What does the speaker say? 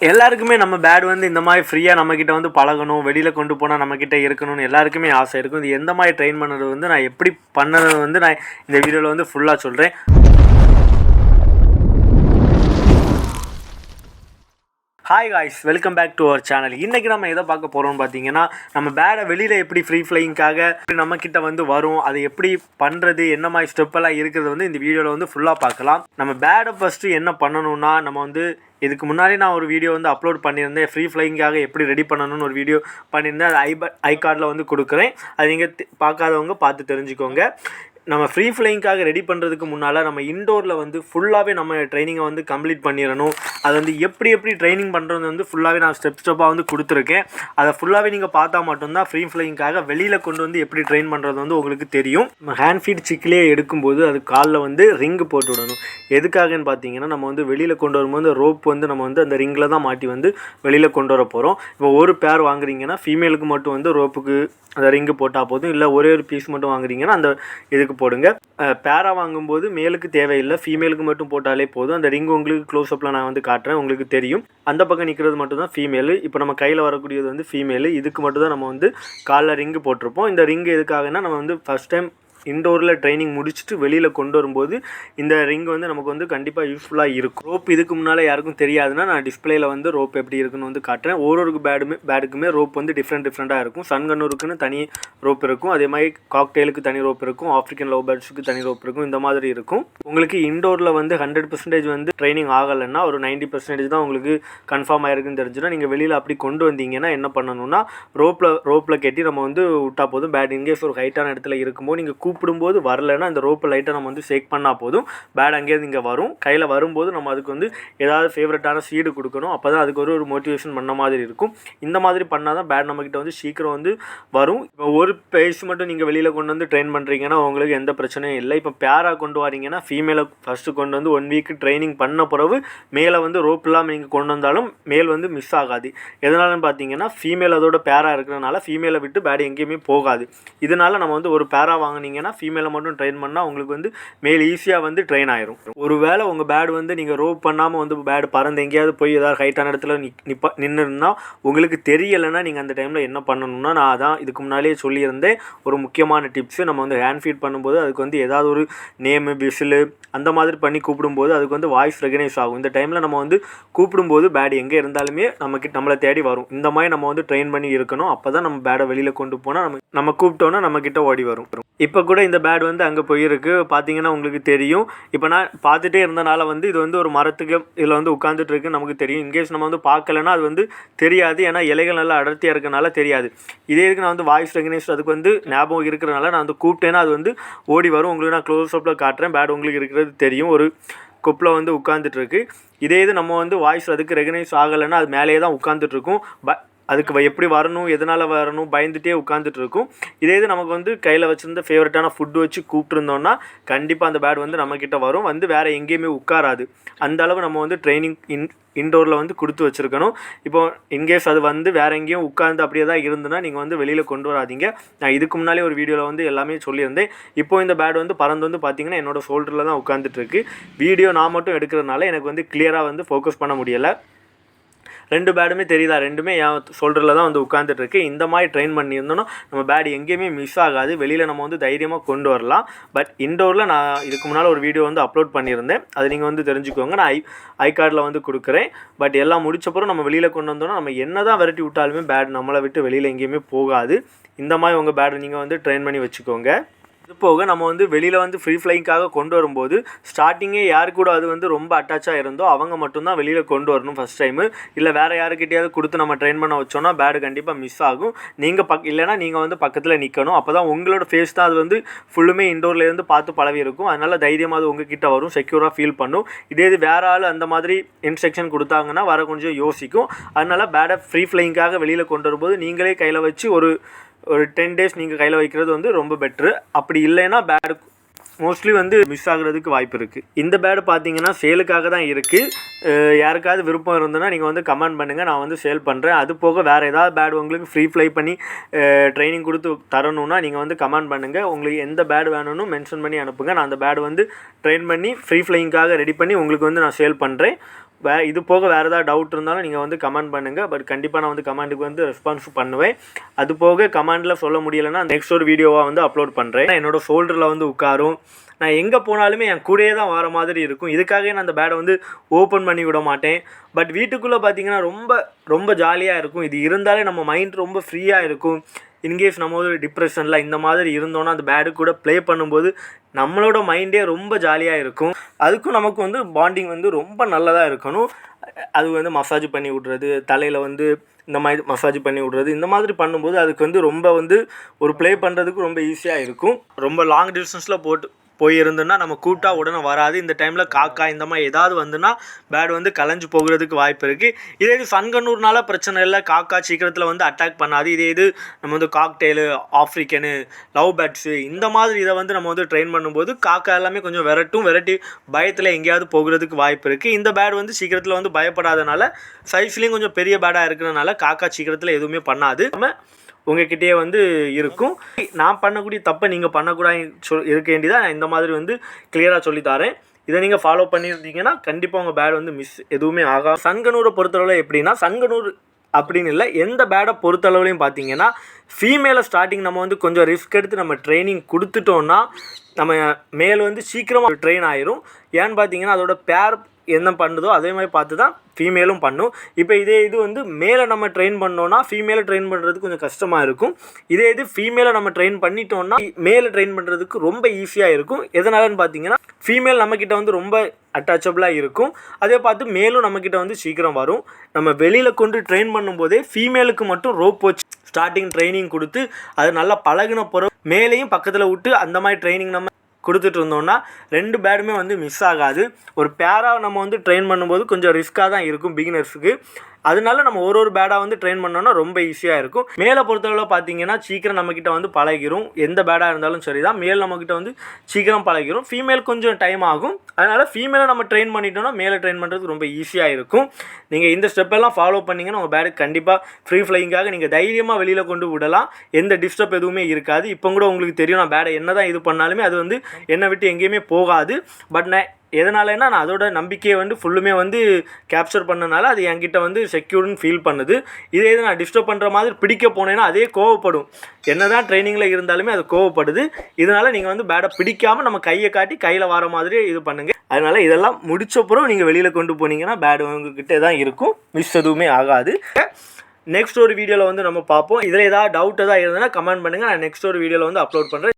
எல்லாருக்குமே நம்ம பேட் வந்து இந்த மாதிரி ஃப்ரீயாக நம்மக்கிட்ட வந்து பழகணும் வெளியில் கொண்டு போனால் நம்மக்கிட்ட இருக்கணும்னு எல்லாருக்குமே ஆசை இருக்கும். இது எந்த மாதிரி ட்ரெயின் பண்ணுறது வந்து நான் எப்படி பண்ணது வந்து நான் இந்த வீடியோவில் வந்து ஃபுல்லாக சொல்கிறேன் hi guys welcome back to our channel இன்றைக்கி நம்ம எதை பார்க்க போகிறோம்னு பார்த்தீங்கன்னா நம்ம பேடை வெளியில் எப்படி ஃப்ரீ ஃப்ளைங்காக நம்ம கிட்ட வந்து வரும் அதை எப்படி பண்ணுறது என்ன மாதிரி ஸ்டெப்பெல்லாம் இருக்கிறது வந்து இந்த வீடியோவில் வந்து ஃபுல்லாக பார்க்கலாம். நம்ம பேடை ஃபஸ்ட்டு என்ன பண்ணணும்னா நம்ம வந்து இதுக்கு முன்னாடி நான் ஒரு வீடியோ வந்து அப்லோட் பண்ணியிருந்தேன். ஃப்ரீ ஃப்ளைங்காக எப்படி ரெடி பண்ணணும்னு ஒரு வீடியோ பண்ணியிருந்தேன். அது ஐ ஐ கார்டில் வந்து கொடுக்குறேன். அது நீங்கள் பார்க்காதவங்க பார்த்து தெரிஞ்சுக்கோங்க. நம்ம ஃப்ரீ ஃப்ளைங்காக ரெடி பண்ணுறதுக்கு முன்னால் நம்ம இன்டோரில் வந்து ஃபுல்லாகவே நம்ம ட்ரைனிங்கை வந்து கம்ப்ளீட் பண்ணிடணும். அது வந்து எப்படி எப்படி ட்ரைனிங் பண்ணுறது வந்து ஃபுல்லாகவே நான் ஸ்டெப் ஸ்டெப்பாக வந்து கொடுத்துருக்கேன். அதை ஃபுல்லாகவே நீங்கள் பார்த்தா மட்டும்தான் ஃப்ரீ ஃப்ளைங்காக வெளியில் கொண்டு வந்து எப்படி ட்ரெயின் பண்ணுறது வந்து உங்களுக்கு தெரியும். நம்ம ஹேண்ட் ஃபீட் சிக்கிலே எடுக்கும்போது அது காலில் வந்து ரிங்கு போட்டு விடணும். எதுக்காகன்னு பார்த்தீங்கன்னா நம்ம வந்து வெளியில் கொண்டு வரும்போது ரோப் வந்து நம்ம வந்து அந்த ரிங்கில் தான் மாட்டி வந்து வெளியில் கொண்டு வர போகிறோம் இப்போ ஒரு பேர் வாங்குறீங்கன்னா ஃபீமேலுக்கு மட்டும் வந்து ரோப்புக்கு அந்த ரிங்கு போட்டால் போதும். இல்லை ஒரே ஒரு பீஸ் மட்டும் வாங்குறீங்கன்னா அந்த இதுக்கு போடுங்க. பேரா வாங்கும்போது மேலுக்கு தேவையில்லை ஃபீமேலுக்கு மட்டும் போட்டாலே போதும். அந்த ரிங் உங்களுக்கு க்ளோஸ்அப்பில் நான் வந்து காட்டுறேன் உங்களுக்கு தெரியும். அந்த பக்கம் நிற்கிறது மட்டும் தான் ஃபீமேலு இப்போ நம்ம கையில் வரக்கூடியது வந்து ஃபீமேலு இதுக்கு மட்டும் தான் நம்ம வந்து காலில் ரிங்கு போட்டிருப்போம். இந்த ரிங்கு எதுக்காகனா நம்ம வந்து ஃபஸ்ட் டைம் இண்டோரில் ட்ரைனிங் முடிச்சுட்டு வெளியில் கொண்டு வரும்போது இந்த ரிங் வந்து நமக்கு வந்து கண்டிப்பாக யூஸ்ஃபுல்லாக இருக்கும். ரோப் இதுக்கு முன்னால் யாருக்கும் தெரியாதுன்னா நான் டிஸ்பிளேயில் வந்து ரோப் எப்படி இருக்குன்னு வந்து காட்டுறேன். ஒரு ஒரு பேடுமே பேடுக்குமே ரோப் வந்து டிஃப்ரெண்ட் டிஃப்ரெண்ட்டாக இருக்கும். சன்கன்னூருக்குன்னு தனி ரோப் இருக்கும். அதே மாதிரி காக்டெயிலுக்கு தனி ரோப் இருக்கும். ஆஃப்ரிக்கன் லவ் பேர்ட்ஸுக்கு தனி ரோப் இருக்கும். இந்த மாதிரி இருக்கும். உங்களுக்கு இன்டோரில் வந்து ஹண்ட்ரட் பர்சன்டேஜ் வந்து ட்ரைனிங் ஆகலைன்னா ஒரு நைன்ட்டி பர்சன்டேஜ் தான் உங்களுக்கு கன்ஃபார்ம் ஆயிருக்குன்னு தெரிஞ்சுன்னா நீங்கள் வெளியில் அப்படி கொண்டு வந்தீங்கன்னா என்ன பண்ணணும்னா ரோப்பில் ரோப்பில் கட்டி நம்ம வந்து விட்டா போதும். பேட் இன்கேஸ் ஒரு ஹைட்டான இடத்துல இருக்கும்போது நீங்கள் கூப்பிடும்போது வரலைன்னா அந்த ரோப்பை லைட்டாக நம்ம வந்து ஷேக் பண்ணால் போதும். பேட் அங்கேயிருந்து இங்கே வரும். கையில் வரும்போது நம்ம அதுக்கு வந்து ஏதாவது ஃபேவரட்டான சீடு கொடுக்கணும். அப்போ தான் அதுக்கு ஒரு ஒரு மோட்டிவேஷன் பண்ண மாதிரி இருக்கும். இந்த மாதிரி பண்ணால் தான் பேட் நம்மக்கிட்ட வந்து சீக்கிரம் வந்து வரும். இப்போ ஒரு பேஸ் மட்டும் நீங்கள் வெளியில் கொண்டு வந்து ட்ரெயின் பண்ணுறீங்கன்னா உங்களுக்கு எந்த பிரச்சனையும் இல்லை. இப்போ பேராக கொண்டு வரீங்கன்னா ஃபீமேலை ஃபஸ்ட்டு கொண்டு வந்து ஒன் வீக் ட்ரைனிங் பண்ண பிறகு மேலே வந்து ரோப் இல்லாமல் நீங்கள் கொண்டு வந்தாலும் மேல் வந்து மிஸ் ஆகாது. எதனாலன்னு பார்த்தீங்கன்னா ஃபீமேல் அதோட பேரா இருக்கிறனால ஃபீமேலை விட்டு பேட் எங்கேயுமே போகாது. இதனால் நம்ம வந்து ஒரு பேரா வாங்குனீங்கன்னா ஃபீமேலை மட்டும் ட்ரெயின் பண்ணால் உங்களுக்கு வந்து மேல் ஈஸியாக வந்து ட்ரெயின் ஆயிரும். ஒருவேளை உங்கள் பேட் வந்து நீங்கள் ரோப் பண்ணாமல் வந்து பேடு பறந்து எங்கேயாவது போய் ஏதாவது ஹைட்டான இடத்துல நிப் நிப்ப நின்றுனா உங்களுக்கு தெரியலைன்னா நீங்கள் அந்த டைமில் என்ன பண்ணணும்னா நான் அதான் இதுக்கு முன்னாலேயே சொல்லியிருந்தேன். ஒரு முக்கியமான டிப்ஸு நம்ம வந்து ஹேண்ட் ஃபீட் பண்ணும்போது அதுக்கு வந்து ஏதாவது ஒரு நேமு விசிலு அந்த மாதிரி பண்ணி கூப்பிடும்போது அதுக்கு வந்து வாய்ஸ் ரெகனைஸ் ஆகும். இந்த டைமில் நம்ம வந்து கூப்பிடும்போது பேடு எங்கே இருந்தாலுமே நமக்கு நம்மளை தேடி வரும். இந்த மாதிரி நம்ம வந்து ட்ரெயின் பண்ணி இருக்கணும். அப்போ தான் நம்ம பேடை வெளியில் கொண்டு போனால் நம்ம நம்ம கூப்பிட்டோன்னா நம்மக்கிட்ட ஓடி வரும். இப்போ கூட இந்த பேட் வந்து அங்கே போயிருக்கு. பார்த்தீங்கன்னா உங்களுக்கு தெரியும். இப்போ நான் பார்த்துட்டே இருந்தனால வந்து இது வந்து ஒரு மரத்துக்கு இதில் வந்து உட்காந்துட்டு இருக்கு. நமக்கு தெரியும். இன்கேஸ் நம்ம வந்து பார்க்கலன்னா அது வந்து தெரியாது. ஏன்னா இலைகள் நல்லா அடர்த்தியாக இருக்கனால தெரியாது. இதே இதுக்கு நான் வந்து வாய்ஸ் ரெகனைஸ் அதுக்கு வந்து ஞாபகம் இருக்கிறனால நான் வந்து கூப்பிட்டேன்னா அது வந்து ஓடி வரும். உங்களுக்கு நான் க்ளோஸ் அப்பில் காட்டுறேன். பேட் உங்களுக்கு இருக்கிறது தெரியும். ஒரு கொப்பில் வந்து உட்காந்துட்டு இருக்கு. இதே இது நம்ம வந்து வாய்ஸ் அதுக்கு ரெகனைஸ் ஆகலைன்னா அது மேலேயே தான் உட்காந்துட்டு இருக்கும். ப அதுக்கு வ- எப்படி வரணும் எதனால் வரணும் பயந்துகிட்டே உட்காந்துட்டு இருக்கும் இதே இது நமக்கு வந்து கையில் வச்சுருந்த ஃபேவரட்டான ஃபுட்டு வச்சு கூப்பிட்டுருந்தோம்னா கண்டிப்பாக அந்த பேட் வந்து நம்மக்கிட்ட வரும். வந்து வேறு எங்கேயுமே உட்காராது. அந்த அளவு நம்ம வந்து ட்ரைனிங் இன் இன்டோரில் வந்து கொடுத்து வச்சுருக்கணும். இப்போ இன்கேஸ் அது வந்து வேறு எங்கேயும் உட்கார்ந்து அப்படியே தான் இருந்துன்னா நீங்கள் வந்து வெளியில் கொண்டு வராதீங்க. நான் இதுக்கு முன்னாலே ஒரு வீடியோவில் வந்து எல்லாமே சொல்லியிருந்தேன். இப்போ இந்த பேட் வந்து பறந்து வந்து பார்த்திங்கன்னா என்னோடய ஷோல்டரில் தான் உட்காந்துட்டு வீடியோ நான் மட்டும் எடுக்கிறதுனால எனக்கு வந்து கிளியராக வந்து ஃபோக்கஸ் பண்ண முடியலை. ரெண்டு பேடுமே தெரியுதா? ரெண்டுமே என் ஷோல்டரில் தான் வந்து உட்காந்துட்டு இருக்கு இந்த மாதிரி ட்ரெயின் பண்ணியிருந்தோன்னா நம்ம பேட் எங்கேயுமே மிஸ் ஆகாது. வெளியில் நம்ம வந்து தைரியமாக கொண்டு வரலாம். பட் இன்டோரில் நான் இதுக்கு முன்னால் ஒரு வீடியோ வந்து அப்லோட் பண்ணியிருந்தேன். அது நீங்கள் வந்து தெரிஞ்சுக்கோங்க. நான் ஐ ஐ கார்டில் வந்து கொடுக்குறேன். பட் எல்லாம் முடிச்சப்பறம் நம்ம வெளியில் கொண்டு வந்தோம்னா நம்ம என்ன தான் விரட்டி விட்டாலுமே பேட் நம்மளை விட்டு வெளியில் எங்கேயுமே போகாது. இந்த மாதிரி உங்கள் பேடை நீங்கள் வந்து ட்ரெயின் பண்ணி வச்சுக்கோங்க. இது போக நம்ம வந்து வெளியில் வந்து ஃப்ரீ ஃப்ளைங்காக கொண்டு வரும்போது ஸ்டார்டிங்கே யார் கூட அது வந்து ரொம்ப அட்டாச்சாக இருந்தோ அவங்க மட்டும்தான் வெளியில் கொண்டு வரணும் ஃபஸ்ட் டைமு இல்லை வேறு யாருக்கிட்டையாவது கொடுத்து நம்ம ட்ரெயின் பண்ண வச்சோன்னா பேடு கண்டிப்பாக மிஸ் ஆகும். நீங்கள் பக் இல்லைனா நீங்கள் வந்து பக்கத்தில் நிற்கணும் அப்போ தான் உங்களோட ஃபேஸ் தான் அது வந்து ஃபுல்லுமே இண்டோர்லேருந்து பார்த்து பழவி இருக்கும். அதனால் தைரியமாக அது உங்ககிட்ட வரும் செக்யூராக ஃபீல் பண்ணும். இதே இது வேறு ஆள் அந்த மாதிரி இன்ஸ்ட்ரக்ஷன் கொடுத்தாங்கன்னா வர கொஞ்சம் யோசிக்கும். அதனால் பேடை ஃப்ரீ ஃப்ளைங்காக வெளியில் கொண்டு வரும்போது நீங்களே கையில் வச்சு ஒரு ஒரு டென் டேஸ் நீங்கள் கையில் வைக்கிறது வந்து ரொம்ப பெட்ரு அப்படி இல்லைன்னா பேடு மோஸ்ட்லி வந்து மிஸ் ஆகுறதுக்கு வாய்ப்பு இருக்குது இந்த பேடு பார்த்தீங்கன்னா சேலுக்காக தான் இருக்குது யாருக்காவது விருப்பம் இருந்ததுன்னா நீங்கள் வந்து கமெண்ட் பண்ணுங்கள் நான் வந்து சேல் பண்ணுறேன் அது போக வேறு ஏதாவது பேடு உங்களுக்கு ஃப்ரீ ஃப்ளை பண்ணி ட்ரைனிங் கொடுத்து தரணும்னா நீங்கள் வந்து கமெண்ட் பண்ணுங்கள் உங்களுக்கு எந்த பேடு வேணும்னு மென்ஷன் பண்ணி அனுப்புங்க. நான் அந்த பேடு வந்து ட்ரெயின் பண்ணி ஃப்ரீ ஃப்ளைங்காக ரெடி பண்ணி உங்களுக்கு வந்து நான் சேல் பண்ணுறேன் வே இது போக வேறு ஏதாவது டவுட் இருந்தாலும் நீங்கள் வந்து கமெண்ட் பண்ணுங்கள் பட் கண்டிப்பாக நான் வந்து கமெண்ட்டுக்கு வந்து ரெஸ்பான்ஸ் பண்ணுவேன். அது போக கமெண்டில் சொல்ல முடியலைன்னா நெக்ஸ்ட் ஒரு வீடியோவாக வந்து அப்லோட் பண்ணுறேன் என்னோட ஷோல்டரில் வந்து உட்காரும். நான் எங்கே போனாலுமே என் கூடயே தான் வர மாதிரி இருக்கும். இதுக்காகவே நான் அந்த பேடை வந்து ஓப்பன் பண்ணி விட மாட்டேன். பட் வீட்டுக்குள்ளே பார்த்தீங்கன்னா ரொம்ப ரொம்ப ஜாலியாக இருக்கும். இது இருந்தாலே நம்ம மைண்ட் ரொம்ப ஃப்ரீயாக இருக்கும். இன்கேஸ் நம்ம ஒரு டிப்ரெஷனில் இந்த மாதிரி இருந்தோன்னா அந்த பேடு கூட ப்ளே பண்ணும்போது நம்மளோட மைண்டே ரொம்ப ஜாலியாக இருக்கும். அதுக்கும் நமக்கு வந்து பாண்டிங் வந்து ரொம்ப நல்லதாக இருக்கணும். அது வந்து மசாஜ் பண்ணி விட்றது தலையில் வந்து இந்த மாதிரி மசாஜ் பண்ணி விட்றது இந்த மாதிரி பண்ணும்போது அதுக்கு வந்து ரொம்ப வந்து ஒரு ப்ளே பண்ணுறதுக்கு ரொம்ப ஈஸியாக இருக்கும். ரொம்ப லாங் டிஸ்டன்ஸில் போட்டு போயிருந்துன்னா நம்ம கூப்பிட்டா உடனே வராது. இந்த டைமில் காக்கா இந்த மாதிரி ஏதாவது வந்துன்னா பேட் வந்து கலைஞ்சு போகிறதுக்கு வாய்ப்பு இருக்குது இதே இது சன்கண்ணூர்னால பிரச்சனை இல்லை. காக்கா சீக்கிரத்தில் வந்து அட்டாக் பண்ணாது. இதே இது நம்ம வந்து காக்டெயிலு ஆஃப்ரிக்கனு லவ் பேட்ஸு இந்த மாதிரி இதை வந்து நம்ம வந்து ட்ரெயின் பண்ணும்போது காக்கா எல்லாமே கொஞ்சம் விரட்டும் விரட்டி பயத்தில் எங்கேயாவது போகிறதுக்கு வாய்ப்பு இருக்குது இந்த பேட் வந்து சீக்கிரத்தில் வந்து பயப்படாதனால சைஸ்லேயும் கொஞ்சம் பெரிய பேடாக இருக்கிறனால காக்கா சீக்கிரத்தில் எதுவுமே பண்ணாது. நம்ம உங்ககிட்டயே வந்து இருக்கும். நான் பண்ணக்கூடிய தப்பை நீங்கள் பண்ணக்கூடாது சொல் இருக்க வேண்டியதாக நான் இந்த மாதிரி வந்து கிளியராக சொல்லித்தரேன் இதை நீங்கள் ஃபாலோ பண்ணியிருந்தீங்கன்னா கண்டிப்பாக உங்கள் பேட் வந்து மிஸ் எதுவுமே ஆகாது. சங்கனூரை பொறுத்தளவில் எப்படின்னா சங்கனூர் அப்படின்னு இல்லை எந்த பேடை பொறுத்தளவுலையும் பார்த்தீங்கன்னா ஃபீமேலை ஸ்டார்டிங் நம்ம வந்து கொஞ்சம் ரிஸ்க் எடுத்து நம்ம ட்ரைனிங் கொடுத்துட்டோன்னா நம்ம மேல் வந்து சீக்கிரமாக ட்ரெயின் ஆயிரும். ஏன்னு பார்த்தீங்கன்னா அதோட பேர் என்ன பண்ணுதோ அதே மாதிரி பார்த்து தான் ஃபீமேலும் பண்ணும். இப்போ இதே இது வந்து மேலே நம்ம ட்ரெயின் பண்ணோன்னா ஃபீமேலை ட்ரெயின் பண்ணுறதுக்கு கொஞ்சம் கஷ்டமாக இருக்கும். இதே இது ஃபீமேலை நம்ம ட்ரெயின் பண்ணிட்டோம்னா மேலே ட்ரெயின் பண்ணுறதுக்கு ரொம்ப ஈஸியாக இருக்கும். எதனாலன்னு பார்த்தீங்கன்னா ஃபீமேல் நம்மக்கிட்ட வந்து ரொம்ப அட்டாச்சபிளாக இருக்கும். அதே பார்த்து மேலும் நம்மக்கிட்ட வந்து சீக்கிரம் வரும். நம்ம வெளியில் கொண்டு ட்ரெயின் பண்ணும்போதே ஃபீமேலுக்கு மட்டும் ரோப் வச்சு ஸ்டார்டிங் ட்ரைனிங் கொடுத்து அது நல்லா பழகின பிறகு மேலேயும் பக்கத்தில் விட்டு அந்த மாதிரி ட்ரைனிங் நம்ம கொடுத்துட்டு இருந்தோம்னா ரெண்டு பேடுமே வந்து மிஸ் ஆகாது. ஒரு பேராக நம்ம வந்து ட்ரெயின் பண்ணும்போது கொஞ்சம் ரிஸ்க்காக தான் இருக்கும் பிகினர்ஸுக்கு அதனால நம்ம ஒரு ஒரு பேடாக வந்து ட்ரெயின் பண்ணோன்னா ரொம்ப ஈஸியாக இருக்கும். மேலே பொறுத்தளவில் பார்த்தீங்கன்னா சீக்கிரம் நம்மக்கிட்ட வந்து பழகிரும். எந்த பேடாக இருந்தாலும் சரி தான் மேல் நம்மக்கிட்ட வந்து சீக்கிரம் பழகிரும். ஃபீமேல் கொஞ்சம் டைம் ஆகும். அதனால் ஃபீமேலை நம்ம ட்ரெயின் பண்ணிட்டோம்னா மேலே ட்ரெயின் பண்ணுறதுக்கு ரொம்ப ஈஸியாக இருக்கும். நீங்கள் இந்த ஸ்டெப்பெல்லாம் ஃபாலோ பண்ணிங்கன்னா உங்கள் பேடுக்கு கண்டிப்பாக ஃப்ரீ ஃப்ளைங்காக நீங்கள் தைரியமாக வெளியில் கொண்டு விடலாம். எந்த டிஸ்டர்ப் எதுவுமே இருக்காது. இப்போ கூட உங்களுக்கு தெரியும் நான் பேடை என்ன தான் இது பண்ணாலுமே அது வந்து என்னை விட்டு எங்கேயுமே போகாது. பட் நான் எதனாலன்னா நான் அதோட நம்பிக்கையை வந்து ஃபுல்லுமே வந்து கேப்சர் பண்ணனால அது என்கிட்ட வந்து செக்யூர்னு ஃபீல் பண்ணுது. இதே இது நான் டிஸ்டர்ப் பண்ணுற மாதிரி பிடிக்க போனேன்னா அதே கோவப்படும். என்ன தான் ட்ரைனிங்கில் இருந்தாலுமே அது கோவப்படுது. இதனால் நீங்கள் வந்து பேடை பிடிக்காமல் நம்ம கையை காட்டி கையில் வர மாதிரி இது பண்ணுங்கள் அதனால் இதெல்லாம் முடிச்சப்புறம் நீங்கள் வெளியில் கொண்டு போனீங்கன்னா பேடு உங்ககிட்ட தான் இருக்கும். மிஸ் எதுவுமே ஆகாது. நெக்ஸ்ட் ஒரு வீடியோவில் வந்து நம்ம பார்ப்போம். இதில் ஏதாவது டவுட் எதாவது இருந்ததுன்னா கமெண்ட் பண்ணுங்கள் நான் நெக்ஸ்ட் ஒரு வீடியோவில் வந்து அப்லோட் பண்ணுறேன்